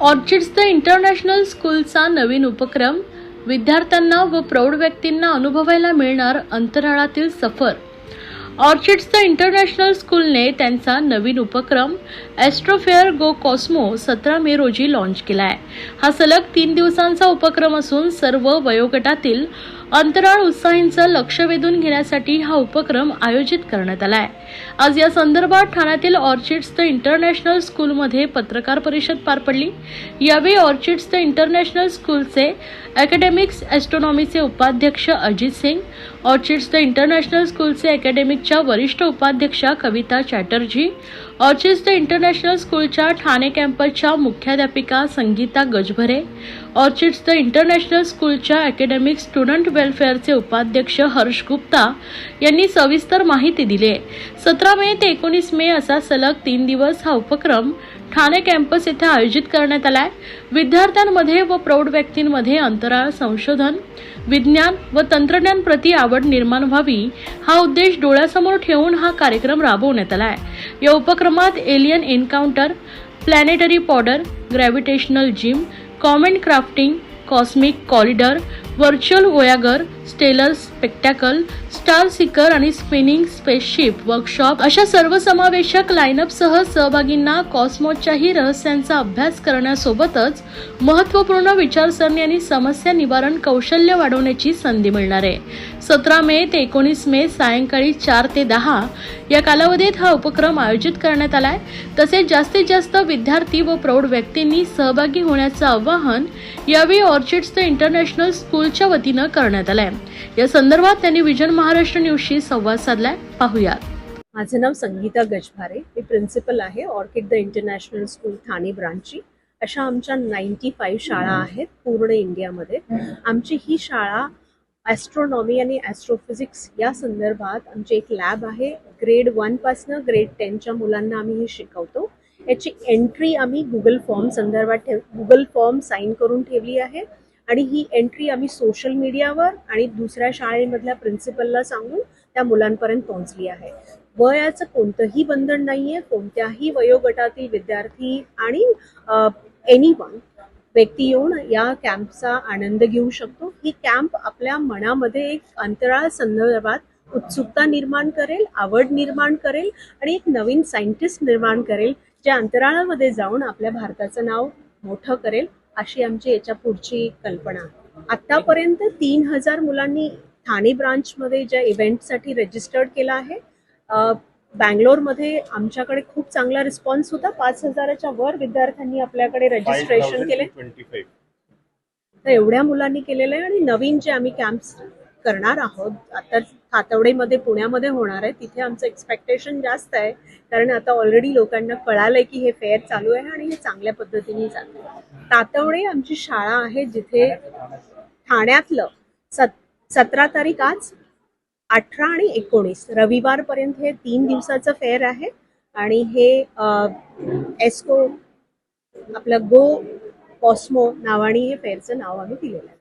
Orchids the international स्कूलचा नवीन उपक्रम. विद्यार्थ्यांना व प्रौढ व्यक्तींना अनुभवायला मिळणार अंतराळातील सफर. ऑर्चिड्स द इंटरनॅशनल स्कूलने त्यांचा नवीन उपक्रम ॲस्ट्रोफेअर गो कॉस्मो सतरा मे रोजी लॉन्च केला आहे हा सलग तीन दिवसांचा उपक्रम असून सर्व वयोगटातील अंतराळ उत्साहींचं लक्ष वेधून घेण्यासाठी हा उपक्रम आयोजित करण्यात आला आहे आज या संदर्भात ठाण्यातील ऑर्चिड्स द इंटरनॅशनल स्कूलमध्ये पत्रकार परिषद पार पडली. यावेळी ऑर्चिड्स द इंटरनॅशनल स्कूलचे अकॅडमिक्स ॲस्ट्रॉनॉमीचे उपाध्यक्ष Ajit Singh Orchids The International स्कूलचे अकॅडमिकच्या वरिष्ठ उपाध्यक्षा Kavita Chatterjee Orchids The International स्कूलच्या ठाणे कॅम्पसच्या मुख्याध्यापिका Sangeeta Gajbhare Orchids The International स्कूलच्या अकॅडमिक स्टुडंट वेलफेअरचे उपाध्यक्ष हर्ष गुप्ता यांनी सविस्तर माहिती दिली आहे. सतरा मे ते एकोणीस मे असा सलग तीन दिवस हा उपक्रम ठाणे कॅम्पस येथे आयोजित करण्यात आलाय विद्यार्थ्यांमध्ये व प्रौढ व्यक्तींमध्ये अंतराळ संशोधन विज्ञान व तंत्रज्ञान प्रती आवड निर्माण व्हावी हा उद्देश डोळ्यासमोर ठेवून हा कार्यक्रम राबवण्यात आला आहे. या उपक्रमात alien encounter planetary powder gravitational gym comet crafting cosmic corridor virtual voyager stellar spectacle star seeker आणि स्पिनिंग स्पेसशिप वर्कशॉप अशा सर्वसमावेशक लाईनअपसह सहभागींना कॉस्मोसच्याही रहस्यांचा अभ्यास करण्यासोबतच महत्त्वपूर्ण विचारसरणी आणि समस्या निवारण कौशल्य वाढवण्याची संधी मिळणार आहे. सतरा मे ते एकोणीस मे सायंकाळी चार ते दहा या कालावधीत हा उपक्रम आयोजित करण्यात आलाय. तसेच जास्तीत जास्त विद्यार्थी व प्रौढ व्यक्तींनी सहभागी होण्याचं आवाहन यावेळी ऑर्चिड्स द इंटरनॅशनल स्कूलच्या वतीनं करण्यात आलंय. या संदर्भात त्यांनी विजन महाराष्ट्र न्यूजशी संवाद साधलाय. पाहुयात. माझं नाव संगीता गजभारे. मी प्रिन्सिपल आहे Orchid The International school Thane ब्रांचची अशा आमच्या नाईन्टी फाईव्ह शाळा आहेत पूर्ण इंडियामध्ये. आमची ही शाळा ॲस्ट्रॉनॉमी आणि ॲस्ट्रोफिजिक्स या संदर्भात आमची एक लॅब आहे. ग्रेड वनपासनं ग्रेड टेनच्या मुलांना आम्ही हे शिकवतो. याची एंट्री आम्ही गुगल फॉर्म संदर्भात ठेव गुगल फॉर्म साईन करून ठेवली आहे. आणि ही एंट्री आम्ही सोशल मीडियावर आणि दुसऱ्या शाळेमधल्या प्रिन्सिपलला सांगून त्या मुलांपर्यंत पोहोचली आहे. वयाचं कोणतंही बंधन नाहीये कोणत्याही वयोगटातील विद्यार्थी आणि एनी वन व्यक्ती येऊन या कॅम्पचा आनंद घेऊ शकतो. ही कॅम्प आपल्या मनामध्ये एक अंतराळ संदर्भात उत्सुकता निर्माण करेल आवड निर्माण करेल आणि एक नवीन सायंटिस्ट निर्माण करेल जे अंतराळामध्ये जाऊन आपल्या भारताचं नाव मोठं करेल. अशी आमची याच्या पुढची कल्पना. आहे आतापर्यंत तीन हजार मुलांनी ठाणे ब्रांचमध्ये ज्या इव्हेंटसाठी रजिस्टर्ड केलं आहे बँगलोरमध्ये आमच्याकडे खूप चांगला रिस्पॉन्स होता. पाच हजाराच्या वर विद्यार्थ्यांनी आपल्याकडे रजिस्ट्रेशन केले. 5,025. तर एवढ्या मुलांनी केलेलं आहे आणि नवीन जे आम्ही कॅम्प्स करणार आहोत आता तातवडेमध्ये पुण्यामध्ये होणार आहे तिथे आमचं एक्सपेक्टेशन जास्त आहे. कारण आता ऑलरेडी लोकांना कळालंय की हे फेअर चालू आहे आणि हे चांगल्या पद्धतीने चालू आहे. तातवणे आमची शाळा आहे जिथे ठाण्यातलं सत सतरा तारीख आज अठरा आणि एकोणीस रविवारपर्यंत हे तीन दिवसाचं फेअर आहे आणि हे एस्को आपलं गो कॉस्मो नावाने हे फेअरचं नाव आम्ही दिलेलं आहे.